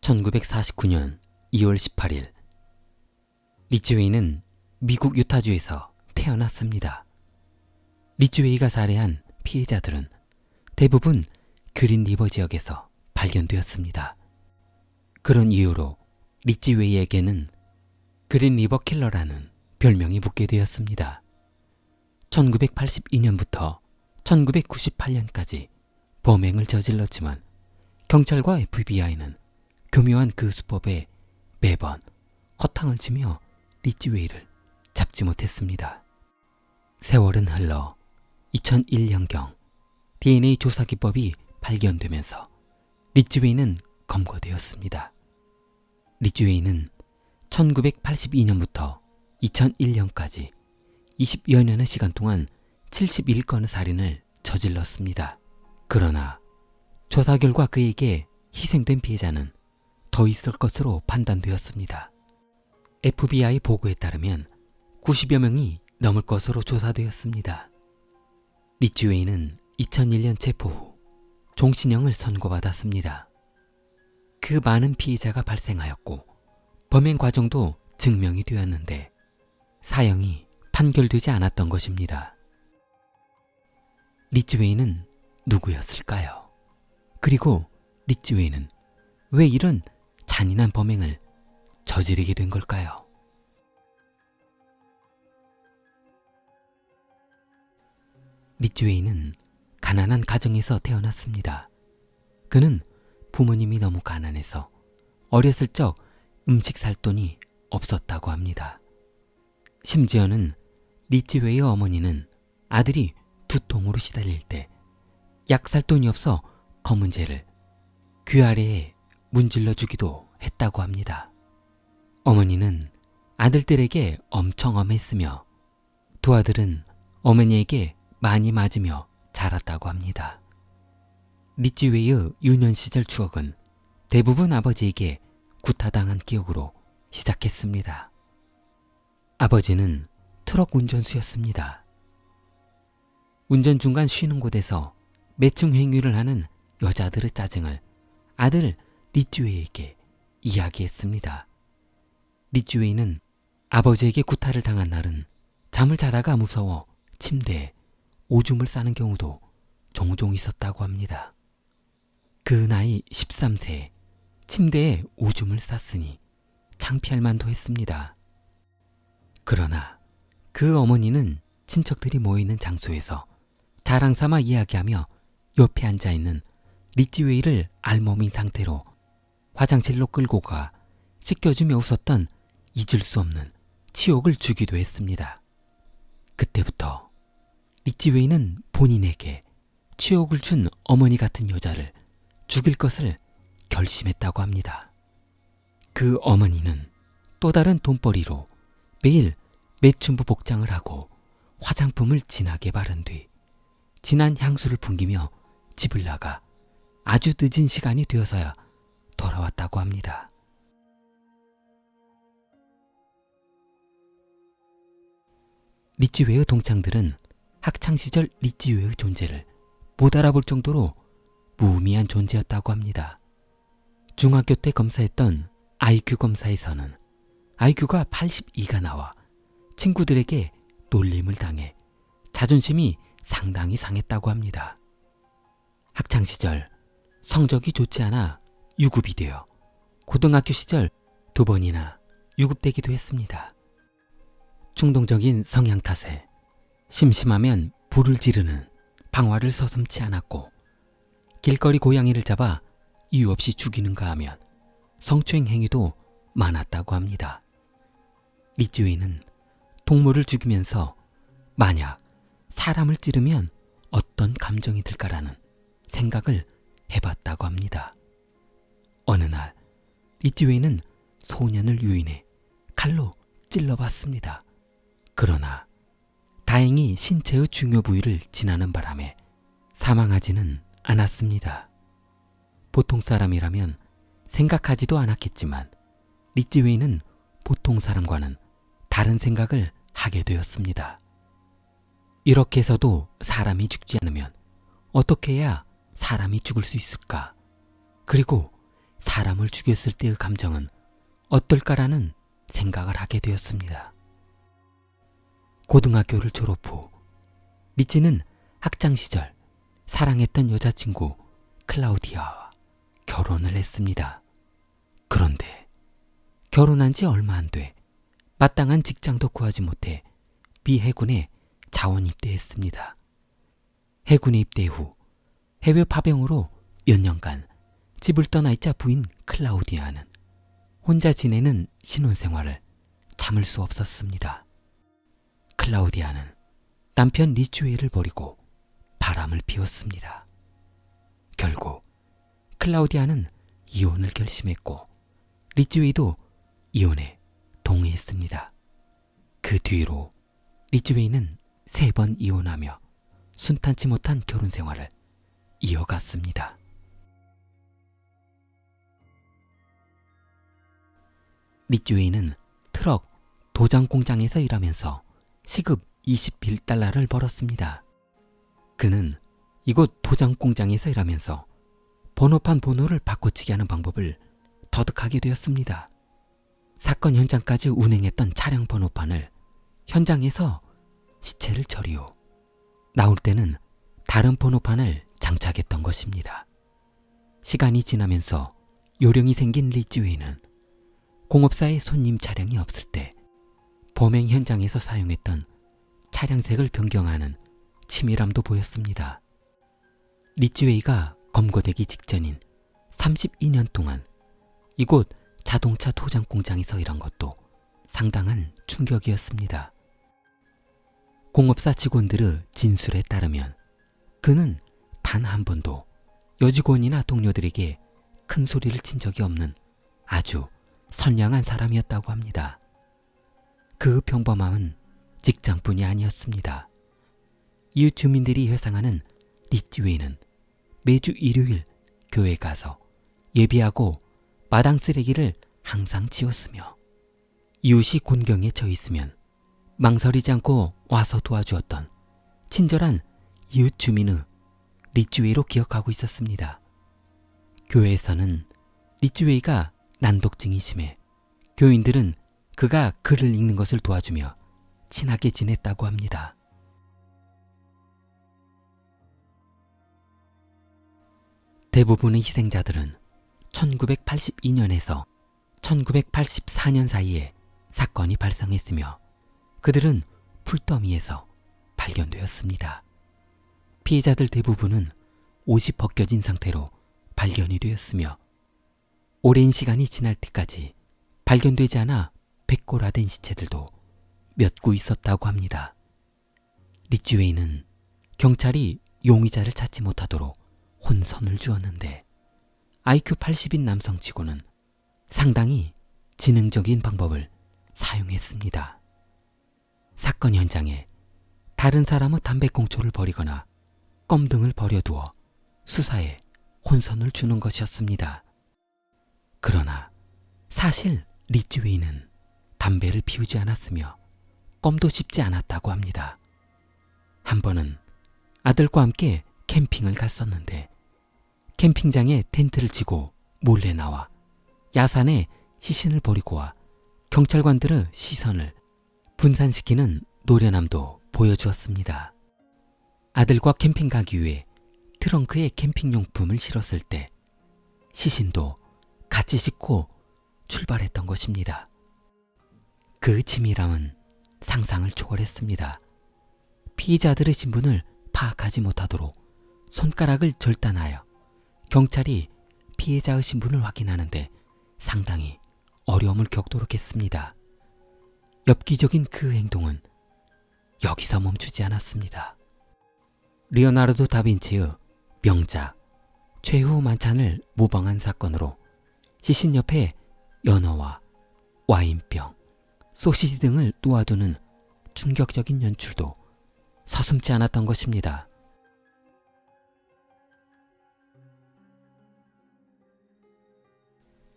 1949년 2월 18일 리츠웨이는 미국 유타주에서 태어났습니다. 리츠웨이가 살해한 피해자들은 대부분 그린 리버 지역에서 발견되었습니다. 그런 이유로 리츠웨이에게는 그린 리버 킬러라는 별명이 붙게 되었습니다. 1982년부터 1998년까지 범행을 저질렀지만 경찰과 FBI는 교묘한 그 수법에 매번 허탕을 치며 리치웨이를 잡지 못했습니다. 세월은 흘러 2001년경 DNA 조사 기법이 발견되면서 리치웨이는 검거되었습니다. 리치웨이는 1982년부터 2001년까지 20여 년의 시간 동안 71건의 살인을 저질렀습니다. 그러나 조사 결과 그에게 희생된 피해자는 더 있을 것으로 판단되었습니다. FBI 보고에 따르면 90여 명이 넘을 것으로 조사되었습니다. 리츠웨이는 2001년 체포 후 종신형을 선고받았습니다. 그 많은 피해자가 발생하였고 범행 과정도 증명이 되었는데 사형이 판결되지 않았던 것입니다. 리츠웨이는 누구였을까요? 그리고 리츠웨이는 왜 이런 잔인한 범행을 저지르게 된 걸까요? 리츠웨이는 가난한 가정에서 태어났습니다. 그는 부모님이 너무 가난해서 어렸을 적 음식 살 돈이 없었다고 합니다. 심지어는 리츠웨이 어머니는 아들이 두통으로 시달릴 때 약 살 돈이 없어 검은재를 귀 아래에 문질러 주기도 했다고 합니다. 어머니는 아들들에게 엄청 엄했으며 두 아들은 어머니에게 많이 맞으며 자랐다고 합니다. 리치웨이의 유년 시절 추억은 대부분 아버지에게 구타당한 기억으로 시작했습니다. 아버지는 트럭 운전수였습니다. 운전 중간 쉬는 곳에서 매층 행위를 하는 여자들의 짜증을 아들 리츠웨이에게 이야기했습니다. 리츠웨이는 아버지에게 구타를 당한 날은 잠을 자다가 무서워 침대에 오줌을 싸는 경우도 종종 있었다고 합니다. 그 나이 13세에 침대에 오줌을 쌌으니 창피할 만도 했습니다. 그러나 그 어머니는 친척들이 모이는 장소에서 자랑 삼아 이야기하며 옆에 앉아 있는 리치웨이를 알몸인 상태로 화장실로 끌고 가 씻겨주며 웃었던 잊을 수 없는 치욕을 주기도 했습니다. 그때부터 리치웨이는 본인에게 치욕을 준 어머니 같은 여자를 죽일 것을 결심했다고 합니다. 그 어머니는 또 다른 돈벌이로 매일 매춘부 복장을 하고 화장품을 진하게 바른 뒤 진한 향수를 풍기며 집을 나가 아주 늦은 시간이 되어서야 돌아왔다고 합니다. 리치웨의 동창들은 학창시절 리치웨의 존재를 못 알아볼 정도로 무의미한 존재였다고 합니다. 중학교 때 검사했던 IQ 검사에서는 IQ가 82가 나와 친구들에게 놀림을 당해 자존심이 상당히 상했다고 합니다. 학창시절 성적이 좋지 않아 유급이 되어 고등학교 시절 두 번이나 유급되기도 했습니다. 충동적인 성향 탓에 심심하면 불을 지르는 방화를 서슴지 않았고 길거리 고양이를 잡아 이유 없이 죽이는가 하면 성추행 행위도 많았다고 합니다. 리츠웨이는 동물을 죽이면서 만약 사람을 찌르면 어떤 감정이 들까라는 생각을 해봤다고 합니다. 어느 날 리치웨이는 소년을 유인해 칼로 찔러봤습니다. 그러나 다행히 신체의 중요 부위를 지나는 바람에 사망하지는 않았습니다. 보통 사람이라면 생각하지도 않았겠지만 리치웨이는 보통 사람과는 다른 생각을 하게 되었습니다. 이렇게 해서도 사람이 죽지 않으면 어떻게 해야 사람이 죽을 수 있을까? 그리고 사람을 죽였을 때의 감정은 어떨까라는 생각을 하게 되었습니다. 고등학교를 졸업 후 리찌는 학창 시절 사랑했던 여자친구 클라우디아와 결혼을 했습니다. 그런데 결혼한 지 얼마 안 돼 마땅한 직장도 구하지 못해 미 해군에 자원 입대했습니다. 해군에 입대 후 해외 파병으로 몇 년간 집을 떠나 있자 부인 클라우디아는 혼자 지내는 신혼생활을 참을 수 없었습니다. 클라우디아는 남편 리주에를 버리고 바람을 피웠습니다. 결국 클라우디아는 이혼을 결심했고 리즈웨이도 이혼에 동의했습니다. 그 뒤로 리즈웨이는 세 번 이혼하며 순탄치 못한 결혼 생활을 이어갔습니다. 리즈웨이는 트럭 도장 공장에서 일하면서 시급 21달러를 벌었습니다. 그는 이곳 도장 공장에서 일하면서 번호판 번호를 바꿔치기 하는 방법을 터득하게 되었습니다. 사건 현장까지 운행했던 차량 번호판을 현장에서 시체를 처리 후 나올 때는 다른 번호판을 장착했던 것입니다. 시간이 지나면서 요령이 생긴 리즈웨이는 공업사의 손님 차량이 없을 때 범행 현장에서 사용했던 차량색을 변경하는 치밀함도 보였습니다. 리즈웨이가 검거되기 직전인 32년 동안 이곳 자동차 도장 공장에서 일한 것도 상당한 충격이었습니다. 공업사 직원들의 진술에 따르면 그는 단 한 번도 여직원이나 동료들에게 큰 소리를 친 적이 없는 아주 선량한 사람이었다고 합니다. 그 평범함은 직장뿐이 아니었습니다. 이웃 주민들이 회상하는 리치웨이는 매주 일요일 교회 가서 예비하고 마당 쓰레기를 항상 치웠으며 이웃이 곤경에 처 있으면 망설이지 않고 와서 도와주었던 친절한 이웃 주민의 리치웨이로 기억하고 있었습니다. 교회에서는 리치웨이가 난독증이 심해 교인들은 그가 글을 읽는 것을 도와주며 친하게 지냈다고 합니다. 대부분의 희생자들은 1982년에서 1984년 사이에 사건이 발생했으며 그들은 풀더미에서 발견되었습니다. 피해자들 대부분은 옷이 벗겨진 상태로 발견이 되었으며 오랜 시간이 지날 때까지 발견되지 않아 백골화된 시체들도 몇 구 있었다고 합니다. 리치웨이는 경찰이 용의자를 찾지 못하도록 혼선을 주었는데 IQ 80인 남성치고는 상당히 지능적인 방법을 사용했습니다. 사건 현장에 다른 사람의 담배꽁초를 버리거나 껌 등을 버려두어 수사에 혼선을 주는 것이었습니다. 그러나 사실 리츠웨이는 담배를 피우지 않았으며 껌도 씹지 않았다고 합니다. 한 번은 아들과 함께 캠핑을 갔었는데 캠핑장에 텐트를 치고 몰래 나와 야산에 시신을 버리고 와 경찰관들의 시선을 분산시키는 노련함도 보여주었습니다. 아들과 캠핑 가기 위해 트렁크에 캠핑용품을 실었을 때 시신도 같이 싣고 출발했던 것입니다. 그 치밀함은 상상을 초월했습니다. 피의자들의 신분을 파악하지 못하도록 손가락을 절단하여 경찰이 피해자의 신분을 확인하는데 상당히 어려움을 겪도록 했습니다. 엽기적인 그 행동은 여기서 멈추지 않았습니다. 리오나르도 다빈치의 명작 최후 만찬을 모방한 사건으로 시신 옆에 연어와 와인병, 소시지 등을 놓아두는 충격적인 연출도 서슴지 않았던 것입니다.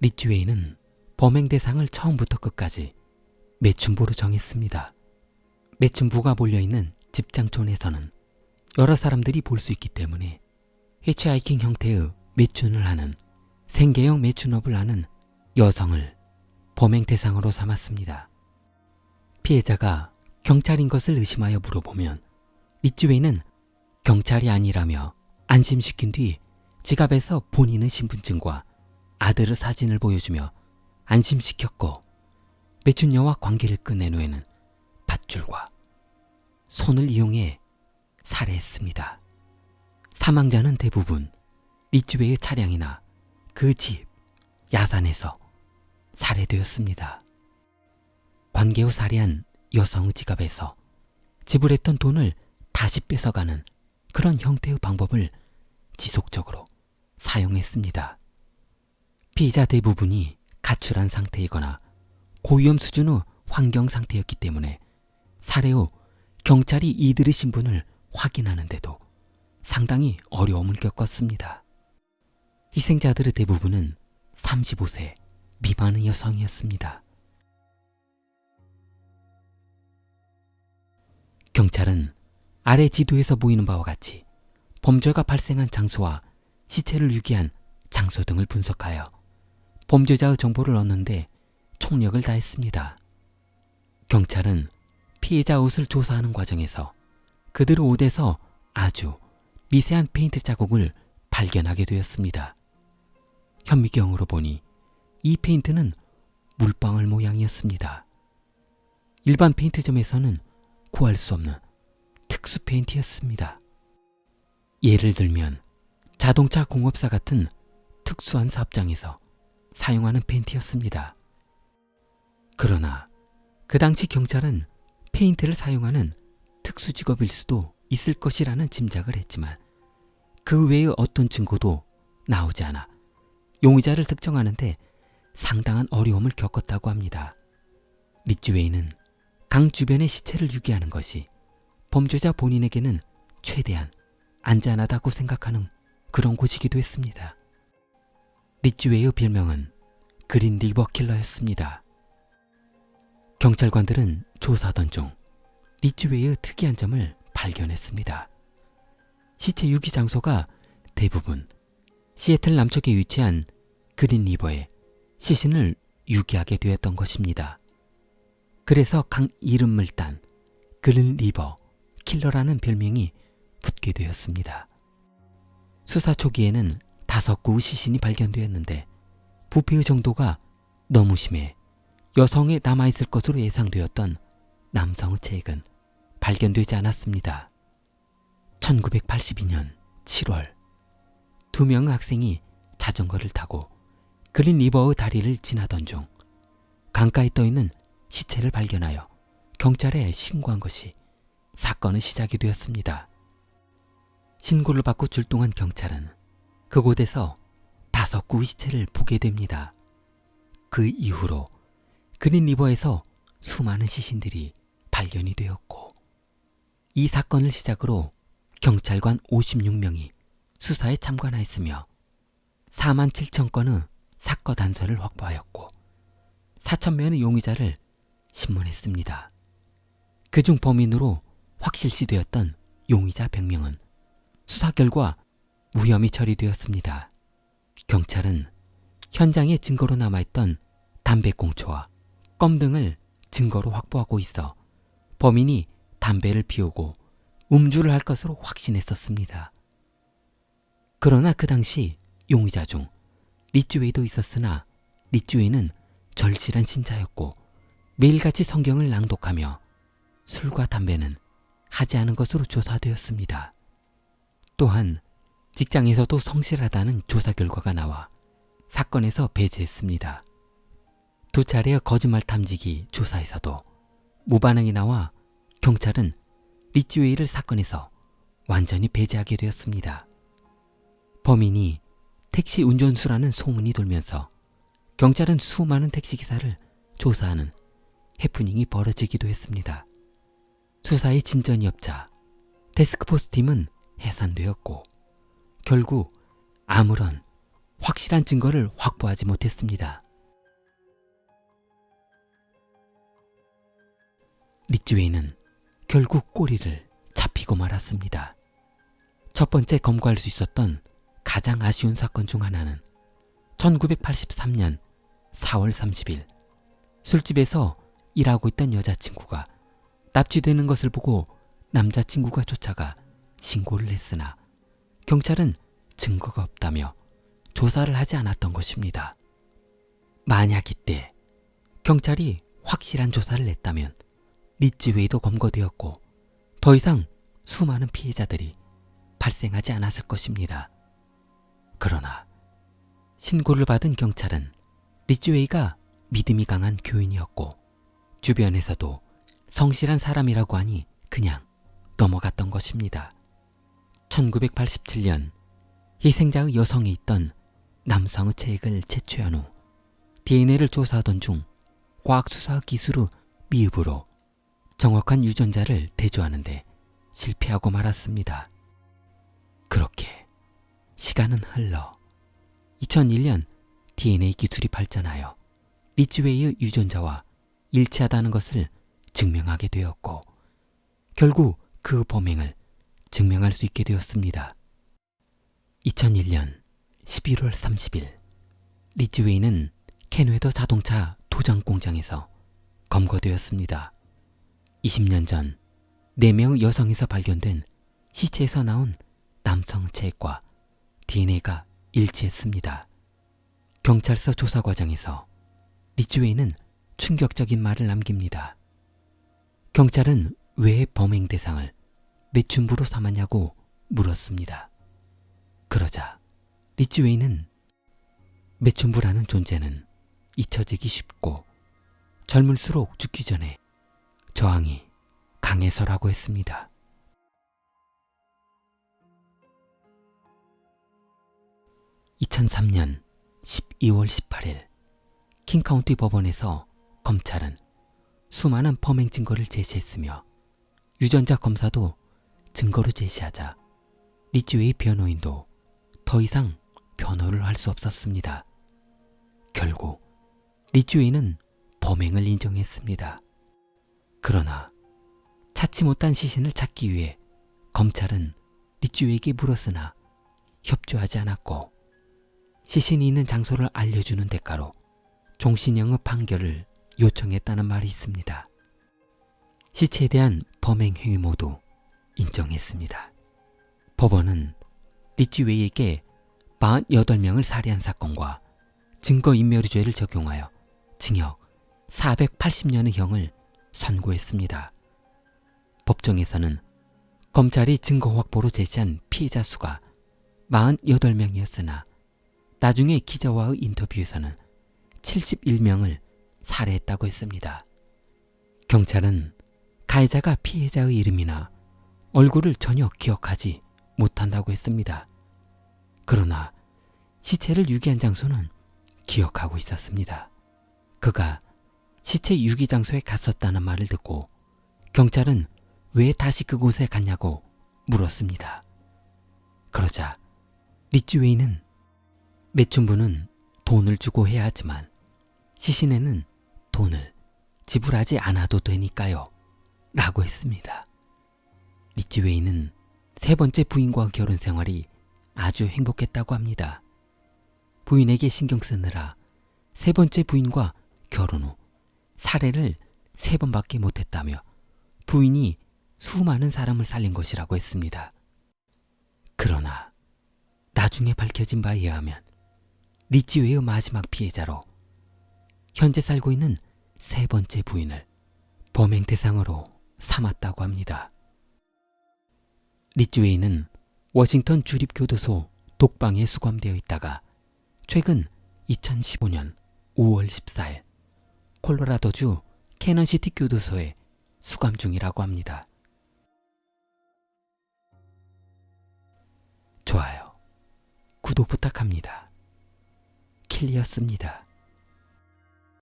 리츠웨이는 범행 대상을 처음부터 끝까지 매춘부로 정했습니다. 매춘부가 몰려있는 집장촌에서는 여러 사람들이 볼 수 있기 때문에 히치하이킹 형태의 매춘을 하는 생계형 매춘업을 하는 여성을 범행 대상으로 삼았습니다. 피해자가 경찰인 것을 의심하여 물어보면 리츠웨이는 경찰이 아니라며 안심시킨 뒤 지갑에서 본인의 신분증과 아들의 사진을 보여주며 안심시켰고 매춘녀와 관계를 끝낸 후에는 밧줄과 손을 이용해 살해했습니다. 사망자는 대부분 리츠웨이의 차량이나 그 집, 야산에서 살해되었습니다. 관계 후 살해한 여성의 지갑에서 지불했던 돈을 다시 뺏어가는 그런 형태의 방법을 지속적으로 사용했습니다. 피의자 대부분이 가출한 상태이거나 고위험 수준의 환경 상태였기 때문에 살해 후 경찰이 이들의 신분을 확인하는데도 상당히 어려움을 겪었습니다. 희생자들의 대부분은 35세 미만의 여성이었습니다. 경찰은 아래 지도에서 보이는 바와 같이 범죄가 발생한 장소와 시체를 유기한 장소 등을 분석하여 범죄자의 정보를 얻는데 총력을 다했습니다. 경찰은 피해자 옷을 조사하는 과정에서 그들의 옷에서 아주 미세한 페인트 자국을 발견하게 되었습니다. 현미경으로 보니 이 페인트는 물방울 모양이었습니다. 일반 페인트점에서는 구할 수 없는 특수 페인트였습니다. 예를 들면 자동차 공업사 같은 특수한 사업장에서 사용하는 페인트였습니다. 그러나 그 당시 경찰은 페인트를 사용하는 특수 직업일 수도 있을 것이라는 짐작을 했지만 그 외의 어떤 증거도 나오지 않아 용의자를 특정하는데 상당한 어려움을 겪었다고 합니다. 리츠웨이는 강 주변의 시체를 유기하는 것이 범죄자 본인에게는 최대한 안전하다고 생각하는 그런 곳이기도 했습니다. 리츠웨이의 별명은 그린 리버 킬러였습니다. 경찰관들은 조사하던 중 리츠웨이의 특이한 점을 발견했습니다. 시체 유기 장소가 대부분 시애틀 남쪽에 위치한 그린 리버에 시신을 유기하게 되었던 것입니다. 그래서 강 이름을 딴 그린 리버 킬러라는 별명이 붙게 되었습니다. 수사 초기에는 다섯 구의 시신이 발견되었는데 부패의 정도가 너무 심해 여성에 남아있을 것으로 예상되었던 남성의 체액은 발견되지 않았습니다. 1982년 7월 두 명의 학생이 자전거를 타고 그린 리버의 다리를 지나던 중 강가에 떠 있는 시체를 발견하여 경찰에 신고한 것이 사건의 시작이 되었습니다. 신고를 받고 출동한 경찰은 그곳에서 다섯 구의 시체를 보게 됩니다. 그 이후로 그린 리버에서 수많은 시신들이 발견이 되었고 이 사건을 시작으로 경찰관 56명이 수사에 참관하였으며 4만 7천 건의 사건 단서를 확보하였고 4천 명의 용의자를 신문했습니다. 그중 범인으로 확실시되었던 용의자 100명은 수사 결과 무혐의 처리되었습니다. 경찰은 현장에 증거로 남아있던 담배꽁초와 껌 등을 증거로 확보하고 있어 범인이 담배를 피우고 음주를 할 것으로 확신했었습니다. 그러나 그 당시 용의자 중 리쭈웨이도 있었으나 리쭈웨이는 절실한 신자였고 매일같이 성경을 낭독하며 술과 담배는 하지 않은 것으로 조사되었습니다. 또한 직장에서도 성실하다는 조사 결과가 나와 사건에서 배제했습니다. 두 차례의 거짓말 탐지기 조사에서도 무반응이 나와 경찰은 리치웨이를 사건에서 완전히 배제하게 되었습니다. 범인이 택시 운전수라는 소문이 돌면서 경찰은 수많은 택시기사를 조사하는 해프닝이 벌어지기도 했습니다. 수사의 진전이 없자 데스크포스 팀은 해산되었고 결국 아무런 확실한 증거를 확보하지 못했습니다. 리츠웨이는 결국 꼬리를 잡히고 말았습니다. 첫 번째 검거할 수 있었던 가장 아쉬운 사건 중 하나는 1983년 4월 30일 술집에서 일하고 있던 여자친구가 납치되는 것을 보고 남자친구가 쫓아가 신고를 했으나 경찰은 증거가 없다며 조사를 하지 않았던 것입니다. 만약 이때 경찰이 확실한 조사를 했다면 리치웨이도 검거되었고 더 이상 수많은 피해자들이 발생하지 않았을 것입니다. 그러나 신고를 받은 경찰은 리치웨이가 믿음이 강한 교인이었고 주변에서도 성실한 사람이라고 하니 그냥 넘어갔던 것입니다. 1987년 희생자의 여성이 있던 남성의 체액을 채취한 후 DNA를 조사하던 중 과학수사 기술의 미흡으로 정확한 유전자를 대조하는데 실패하고 말았습니다. 그렇게 시간은 흘러 2001년 DNA 기술이 발전하여 리치웨이의 유전자와 일치하다는 것을 증명하게 되었고 결국 그 범행을 증명할 수 있게 되었습니다. 2001년 11월 30일 리치웨이는 캐노에더 자동차 도장 공장에서 검거되었습니다. 20년 전 4명의 여성에서 발견된 시체에서 나온 남성 체액과 DNA가 일치했습니다. 경찰서 조사 과정에서 리치웨이는 충격적인 말을 남깁니다. 경찰은 왜 범행 대상을 매춘부로 삼았냐고 물었습니다. 그러자 리치웨이는 매춘부라는 존재는 잊혀지기 쉽고 젊을수록 죽기 전에 저항이 강해서라고 했습니다. (2003년 12월 18일) 킹카운티 법원에서 검찰은 수많은 범행 증거를 제시했으며 유전자 검사도 증거로 제시하자 리치웨이 변호인도 더 이상 변호를 할 수 없었습니다. 결국 리치웨이는 범행을 인정했습니다. 그러나 찾지 못한 시신을 찾기 위해 검찰은 리치웨이에게 물었으나 협조하지 않았고 시신이 있는 장소를 알려주는 대가로 종신형의 판결을 요청했다는 말이 있습니다. 시체에 대한 범행 행위 모두 인정했습니다. 법원은 리치웨이에게 48명을 살해한 사건과 증거인멸죄를 적용하여 징역 480년의 형을 선고했습니다. 법정에서는 검찰이 증거 확보로 제시한 피해자 수가 48명이었으나 나중에 기자와의 인터뷰에서는 71명을 살해했다고 했습니다. 경찰은 가해자가 피해자의 이름이나 얼굴을 전혀 기억하지 못한다고 했습니다. 그러나 시체를 유기한 장소는 기억하고 있었습니다. 그가 시체 유기 장소에 갔었다는 말을 듣고 경찰은 왜 다시 그곳에 갔냐고 물었습니다. 그러자 리츠웨이는 매춘부는 돈을 주고 해야 하지만 시신에는 돈을 지불하지 않아도 되니까요. 라고 했습니다. 리치웨이는 세 번째 부인과 결혼 생활이 아주 행복했다고 합니다. 부인에게 신경 쓰느라 세 번째 부인과 결혼 후 사례를 세 번밖에 못했다며 부인이 수많은 사람을 살린 것이라고 했습니다. 그러나 나중에 밝혀진 바에 의하면 리치웨이의 마지막 피해자로 현재 살고 있는 세 번째 부인을 범행 대상으로 삼았다고 합니다. 리치웨이는 워싱턴 주립교도소 독방에 수감되어 있다가 최근 2015년 5월 14일 콜로라도주 캐넌시티 교도소에 수감 중이라고 합니다. 좋아요. 구독 부탁합니다. 킬리였습니다.